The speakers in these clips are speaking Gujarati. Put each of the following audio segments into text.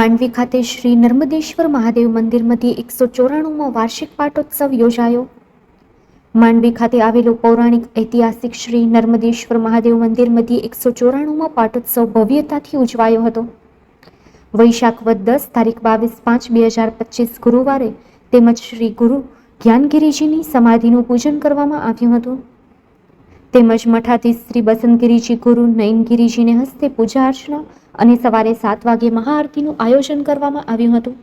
માંડવી ખાતે શ્રી નર્મદેશ્વર મહાદેવ મંદિર મધ્યે એકસો ચોરાણુંમાં વાર્ષિક પાટોત્સવ યોજાયો. માંડવી ખાતે આવેલું પૌરાણિક ઐતિહાસિક શ્રી નર્મદેશ્વર મહાદેવ મંદિર મધ્યે એકસો ચોરાણુંમાં પાટોત્સવ ભવ્યતાથી ઉજવાયો હતો. વૈશાખ વદ દસ તારીખ બાવીસ પાંચ બે હજાર પચીસ ગુરુવારે તેમજ શ્રી ગુરુ જ્ઞાનગીરીજીની સમાધિનું પૂજન કરવામાં આવ્યું હતું. તેમજ મઠાધીશ શ્રી બસંતગીરીજી ગુરુ નયનગીરીજીને હસ્તે પૂજા અર્ચના અને સવારે સાત વાગે મહાઆરતીનું આયોજન કરવામાં આવ્યું હતું.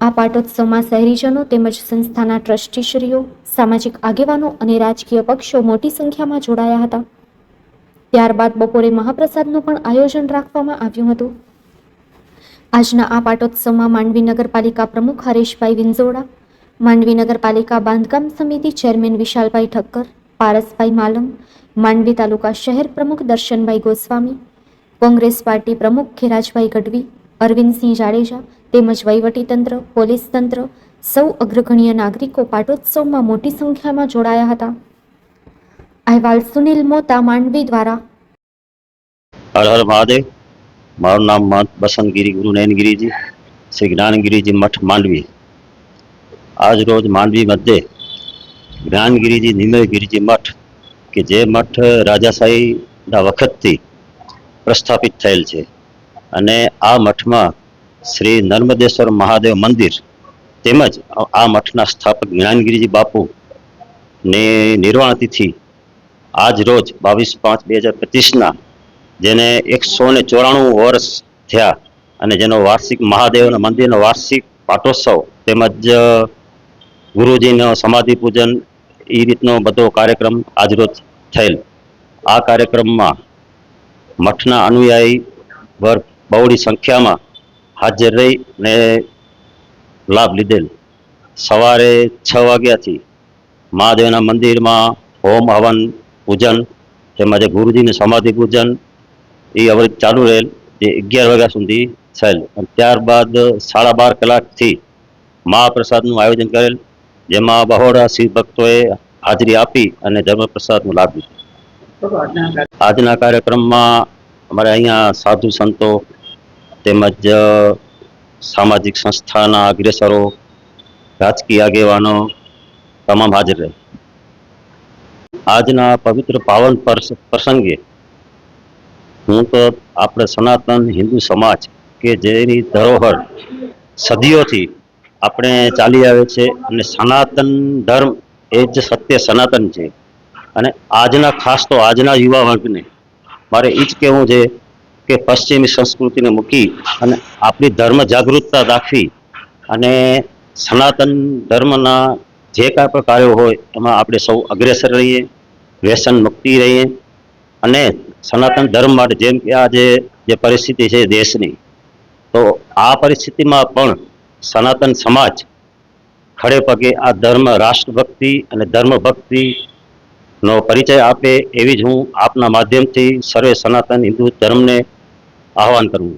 આ પાટોત્સવમાં શહેરીજનો તેમજ સંસ્થાના ટ્રસ્ટીશ્રીઓ, સામાજિક આગેવાનો અને રાજકીય પક્ષો મોટી સંખ્યામાં જોડાયા હતા. ત્યારબાદ બપોરે મહાપ્રસાદનું પણ આયોજન રાખવામાં આવ્યું હતું. આજના આ પાટોત્સવમાં માંડવી નગરપાલિકા પ્રમુખ હરેશભાઈ વિંજોડા માંડવી નગરપાલિકા બાંધકામ સમિતિ ચેરમેન વિશાલભાઈ ઠક્કર પારસભાઈ માલમ, માંડવી તાલુકા શહેર પ્રમુખ દર્શનભાઈ ગોસ્વામી, કોંગ્રેસ પાર્ટી પ્રમુખ ખેરાજભાઈ ગઢવી, અરવિંદસિંહ જાડેજા તેમજ વહીવટીતંત્ર પોલીસ તંત્ર સૌ અગ્રગણ્ય નાગરિકો પાટોત્સવમાં મોટી સંખ્યામાં જોડાયા હતા. અહેવાલ સુનિલ મોતા, માંડવી દ્વારા. હર હર મહાદેવ. મારું નામ બસંતગીરી, ગુરુ નયનગીરીજી, શ્રી જ્ઞાનગીરીજી મઠ, માંડવી. આજ રોજ માંડવી મધ્યે જ્ઞાનગીરીજી નિમયગીરીજી મઠ કે જે મઠ રાજાશાહીના વખતથી પ્રસ્થાપિત થયેલ છે. અને આ મઠમાં શ્રી નર્મદેશ્વર મહાદેવ મંદિર તેમજ આ મઠના સ્થાપક જ્ઞાનગીરીજી બાપુ ને નિર્વાણ તિથિ આજ રોજ બાવીસ પાંચ બે હજાર પચીસના જેને એકસો ને ચોરાણું વર્ષ થયા અને જેનો વાર્ષિક મહાદેવના મંદિરનો વાર્ષિક પાટોત્સવ તેમજ ગુરુજીનો સમાધિ પૂજન એ રીતનો બધો કાર્યક્રમ આજરોજ થયેલ. આ કાર્યક્રમમાં મઠના અનુયાયી વર્ગ બહોળી સંખ્યામાં હાજર રહી ને લાભ લીધેલ. સવારે છ વાગ્યાથી મહાદેવના મંદિરમાં હોમ હવન પૂજન તેમજ ગુરુજીનું સમાધિ પૂજન એ અવરિત ચાલુ રહેલ, જે અગિયાર વાગ્યા સુધી થયેલ. અને ત્યારબાદ સાડા બાર કલાકથી મહાપ્રસાદનું આયોજન કરેલ. જેમાં બહોળા શિવ ભક્તોએ હાજરી આપી અને ધર્મપ્રસાદનો લાભ લીધો. આજના કાર્યક્રમમાં અમારે અહીંયા સાધુ સંતો તેમજ સામાજિક સંસ્થાના અગ્રેસરો, રાજકીય આગેવાનો તમામ હાજર રહે. આજના પવિત્ર પાવન પ્રસ- પ્રસંગે હું તો આપણે સનાતન હિન્દુ સમાજ કે જેની ધરોહર સદીઓથી આપણે ચાલી આવે છે અને સનાતન ધર્મ એ જ સત્ય સનાતન છે. અને આજના, ખાસ તો આજના યુવા વર્ગને મારે એ જ કહેવું છે કે પશ્ચિમી સંસ્કૃતિને મૂકી અને આપણી ધર્મ જાગૃતતા રાખવી અને સનાતન ધર્મના જે કાંઈ પણ કાર્યો હોય એમાં આપણે સૌ અગ્રેસર રહીએ, વ્યસન મુક્તિ રહીએ અને સનાતન ધર્મ માટે જેમ કે આજે જે પરિસ્થિતિ છે દેશની, તો આ પરિસ્થિતિમાં પણ સનાતન સમાજ ખડે પગે આ ધર્મ રાષ્ટ્રભક્તિ અને નો પરિચય આપે એવી જ હું આપના માધ્યમથી સર્વે સનાતન હિન્દુ ધર્મને આહવાન કરું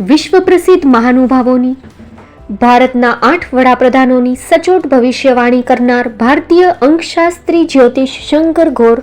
વિશ્વ પ્રસિદ્ધ મહાનુભાવોની, ભારતના આઠ વડાપ્રધાનોની સચોટ ભવિષ્યવાણી કરનાર ભારતીય અંકશાસ્ત્રી જ્યોતિષ શંકર ઘોર